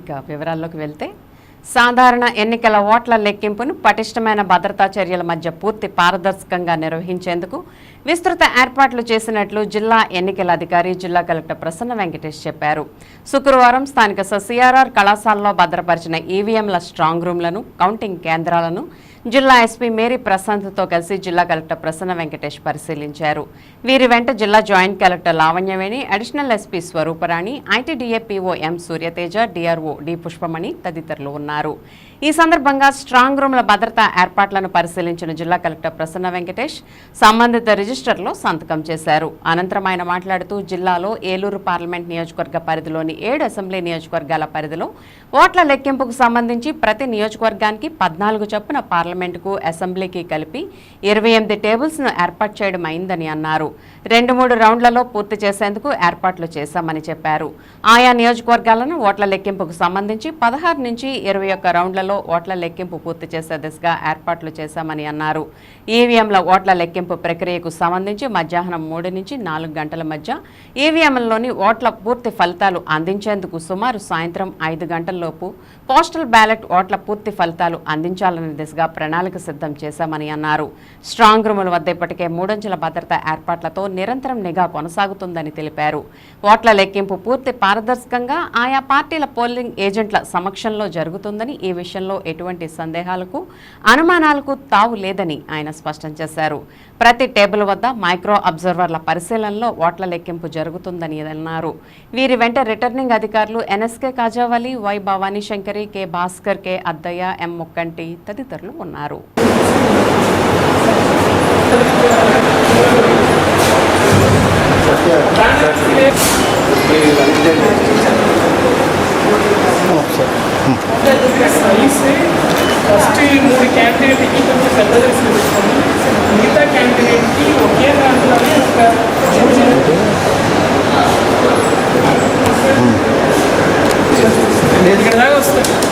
ఇక వివరాల్లోకి వెళ్తే సాధారణ ఎన్నికల ఓట్ల లెక్కింపును పటిష్టమైన భద్రతా చర్యల మధ్య పూర్తి పారదర్శకంగా నిర్వహించేందుకు విస్తృత ఏర్పాట్లు చేసినట్లు జిల్లా ఎన్నికల అధికారి జిల్లా కలెక్టర్ ప్రసన్న వెంకటేష్ చెప్పారు. శుక్రవారం స్థానిక సిఆర్ఆర్ కళాశాలలో భద్రపరిచిన ఈవీఎంల స్ట్రాంగ్ రూమ్లను కౌంటింగ్ కేంద్రాలను జిల్లా ఎస్పీ మేరీ ప్రశాంత్తో కలిసి జిల్లా కలెక్టర్ ప్రసన్న వెంకటేష్ పరిశీలించారు. వీరి వెంట జిల్లా joint collector Lavanyaveni additional SP Swaruparani ITDA PO M Suryateja DRO D Pushpamani తదితరులు ఉన్నారు. ఈ సందర్భంగా స్ట్రాంగ్ రూమ్ల భద్రతా ఏర్పాట్లను పరిశీలించిన జిల్లా కలెక్టర్ ప్రసన్న వెంకటేష్ సంబంధిత రిజిస్టర్లో సంతకం చేశారు. అనంతరం ఆయన మాట్లాడుతూ జిల్లాలో ఏలూరు పార్లమెంట్ నియోజకవర్గ పరిధిలోని ఏడు అసెంబ్లీ నియోజకవర్గాల పరిధిలో ఓట్ల లెక్కింపుకు సంబంధించి ప్రతి నియోజకవర్గానికి పద్నాలుగు చొప్పున పార్లమెంటుకు అసెంబ్లీకి కలిపి ఇరవై ఎనిమిది టేబుల్స్ను ఏర్పాటు చేయడం అయిందని అన్నారు. రెండు మూడు రౌండ్లలో పూర్తి చేసేందుకు ఏర్పాట్లు చేశామని చెప్పారు. ఆయా నియోజకవర్గాలను ఓట్ల లెక్కింపుకు సంబంధించి పదహారు నుంచి ఇరవై ఒక్క రౌండ్లలో ఓట్ల లెక్కింపు పూర్తి చేసే దిశగా ఏర్పాట్లు చేశామని అన్నారు. ఈవీఎంల ఓట్ల లెక్కింపు ప్రక్రియకు సంబంధించి మధ్యాహ్నం మూడు నుంచి నాలుగు గంటల మధ్య ఈవీఎంలలోని ఓట్ల పూర్తి ఫలితాలు అందించేందుకు సుమారు సాయంత్రం ఐదు గంటల్లోపు పోస్టల్ బ్యాలెట్ ఓట్ల పూర్తి ఫలితాలు అందించాలనే దిశగా ప్రణాళిక సిద్ధం చేశామని అన్నారు. స్ట్రాంగ్ రూముల వద్ద ఇప్పటికే మూడంచెల భద్రతా ఏర్పాట్లతో నిరంతరం నిఘా కొనసాగుతుందని తెలిపారు. ఓట్ల లెక్కింపు పూర్తి పారదర్శకంగా ఆయా పార్టీల పోలింగ్ ఏజెంట్ల సమక్షంలో జరుగుతుందని ఈ విషయంలో ఎటువంటి సందేహాలకు అనుమానాలకు తావు లేదని ఆయన స్పష్టం చేశారు. ప్రతి టేబుల్ వద్ద మైక్రో అబ్జర్వర్ల పరిశీలనలో ఓట్ల లెక్కింపు జరుగుతుందని అన్నారు. వీరి వెంట రిటర్నింగ్ అధికారులు NSK Kajavali Y Bhavani Shankari K Bhaskar K Addayya M Mukkanti తదితరులు ఉన్నారు. సైజ్ ఫస్ట్ ఈ మూడు క్యాండిడేట్కి కొంచెం పెద్ద రిస్క్ పెట్టుకోండి మిగతా క్యాండిడేట్కి ఒకే దాంట్లోనే ఒక ఇక్కడ దాకా వస్తుంది